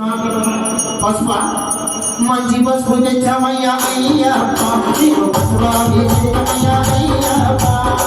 बसवा। मंजी बस मुझे छमैया मैया बसवा भी छमैया मैया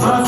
I'm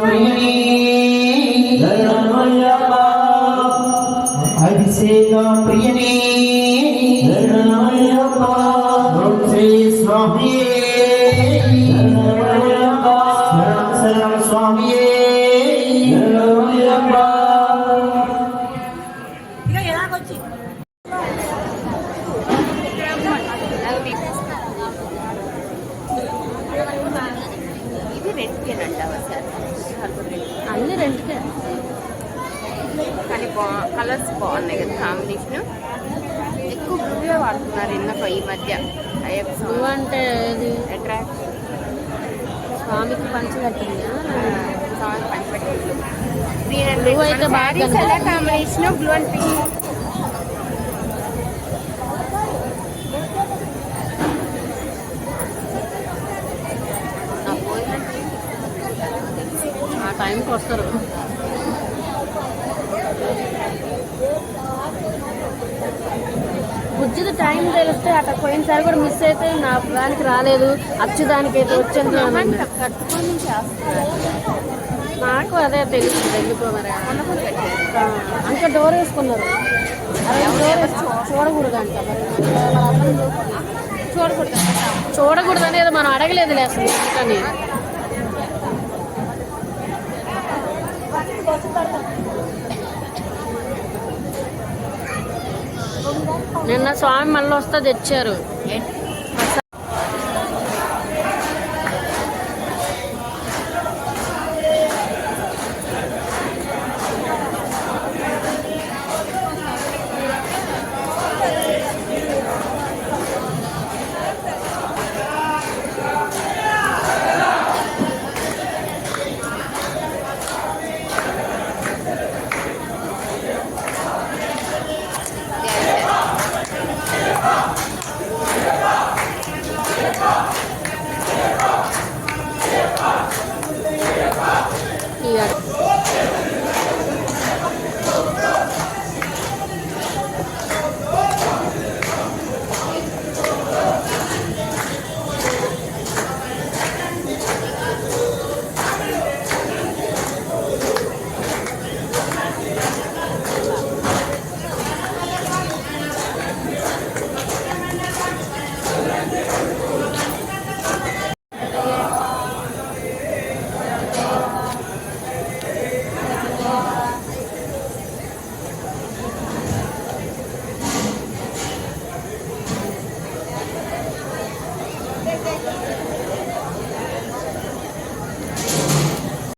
Amen. சேகா பிரியனே. கருணாயப்பா ஸ்ரீ சுவாமியே. கருணாயப்பா சரணம் சரணம் இது ரெண்டு நல்லவா சார் அன்னு ரெண்டு బా కలర్స్ బాగున్నాయి కదా కాంబినేషన్. ఎక్కువ బ్లూవే వాడుతున్నారు ఎందుకో ఈ మధ్య. నువ్వు అంటే అట్రాక్ట్ స్వామికి పంచి కట్టిందా పంచపెట్టి గ్రీన్ అండ్ Blue అయితే బాగా కనిపిస్తుంది. కాంబినేషన్ బ్లూ అండ్ పింక్ టైంకి వస్తారు. బుజ్జిది టైం తెలిస్తే అక్కడ పోయినసారి కూడా మిస్ అయితే నా దానికి రాలేదు అచ్చు దానికి అయితే వచ్చింది. కట్టుకొని నాకు అదే తెలుస్తుంది ఎందుకో మరి కొనుక్కొని పెట్టారు ఆ, అంత డోర్ వేసుకున్నారు చూడకూడదు అంట. చూడకూడదు చూడకూడదు అనేది మనం అడగలేదు అసలు ఎందుకని నిన్న స్వామి మళ్ళీ వస్తే తెచ్చారు